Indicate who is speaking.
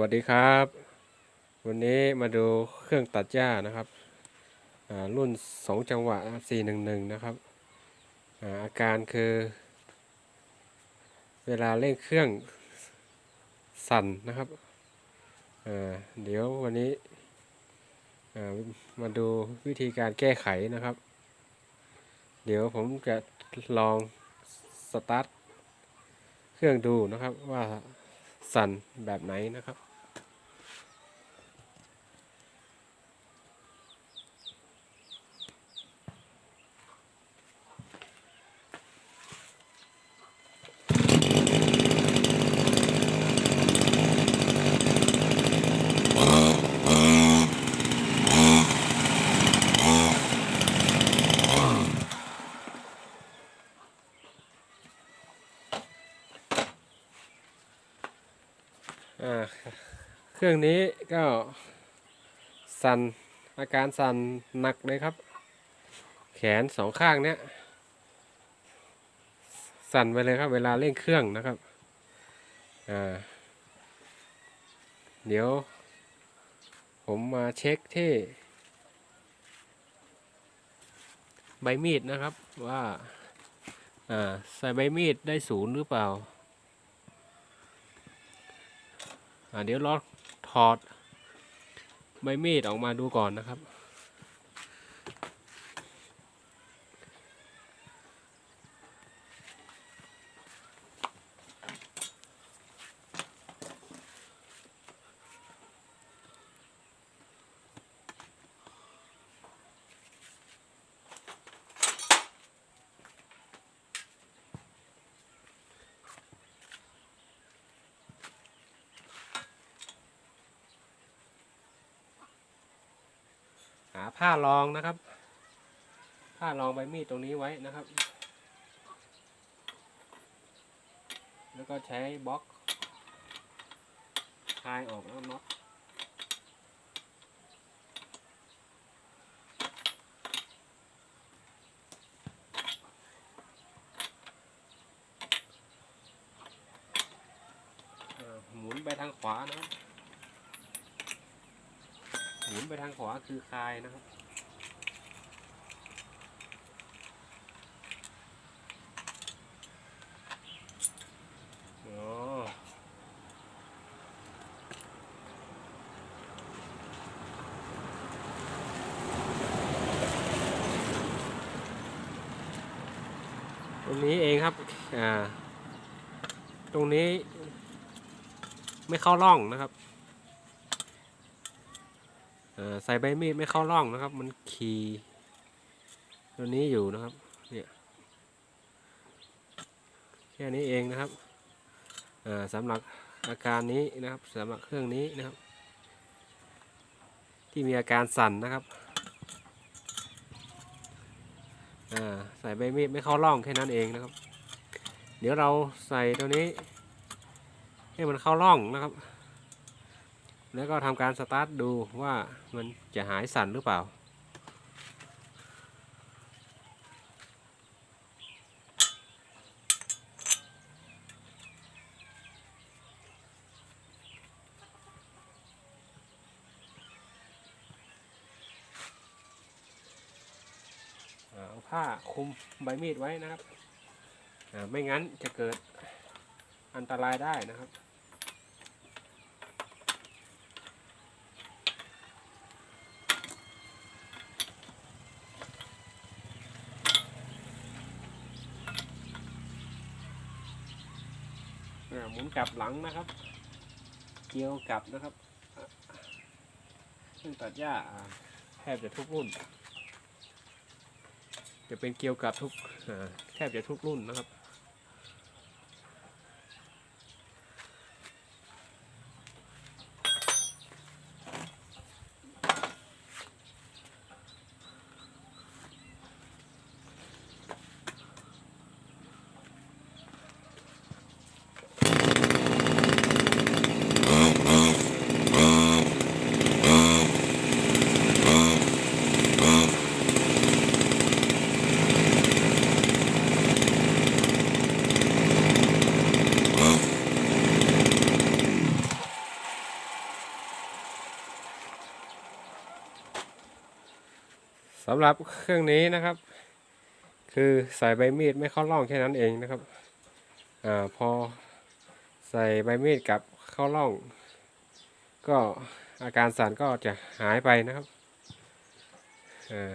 Speaker 1: วัสดีครับ วันนี้มาดูเครื่องตัดหญ้านะครับอ่ารุ่น 2 จังหวะ 411 นะครับอาอาการคือ เวลาเร่งเครื่องสั่นนะครับอ่าเดี๋ยววันนี้อ่ามาดูวิธีการแก้ไขนะครับ เดี๋ยวผมจะลองสตาร์ทเครื่องดูนะครับว่า สั่นแบบไหนนะครับ เครื่องนี้ก็สั่นอาการสั่นหนักเลยครับ แขนสองข้างเนี้ยสั่นไปเลยครับ เวลาเร่งเครื่องนะครับเดี๋ยว ผมมาเช็คที่ ใบมีดนะครับว่าอ่าใส่ใบมีดได้ศูนย์หรือเปล่า อ่า เดี๋ยวเราถอดใบมีดออกมาดูก่อนนะครับ ผ้ารองนะครับ ผ้ารองใบมีดตรงนี้ไว้นะครับ แล้วก็ใช้บล็อกคลายออกแล้วน็อตหมุนไปทางขวานะครับ หมุนไปทางขวาคือคายนะครับอ๋อตรงนี้เองครับ อ่า ตรงนี้ไม่เข้าร่องนะครับ ใส่ใบมีดไม่เข้าร่องนะครับ มันขีตัวนี้อยู่นะครับเนี่ยแค่นี้เองนะครับสำหรับอาการนี้นะครับสำหรับเครื่องนี้นะครับ ที่มีอาการสั่นนะครับใส่ใบมีดไม่เข้าร่องแค่นั้นเองนะครับ เดี๋ยวเราใส่ตัวนี้ ให้มันเข้าร่องนะครับ แล้วก็ทำการสตาร์ทดูว่ามันจะหายสั่นหรือเปล่า เอาผ้าคุมใบมีดไว้นะครับ ไม่งั้นจะเกิดอันตรายได้นะครับ หมุนกลับหลังนะครับ เกี่ยวกลับนะครับเครื่องตัดหญ้าแทบจะทุกรุ่น จะเป็นเกี่ยวกับทุกแทบจะทุกรุ่นนะครับ สำหรับเครื่องนี้นะครับ คือใส่ใบมีดไม่เข้าร่องแค่นั้นเองนะครับอาพอใส่ใบมีดกับเข้าร่อง ก็อาการสั่นก็จะหายไปนะครับอ่า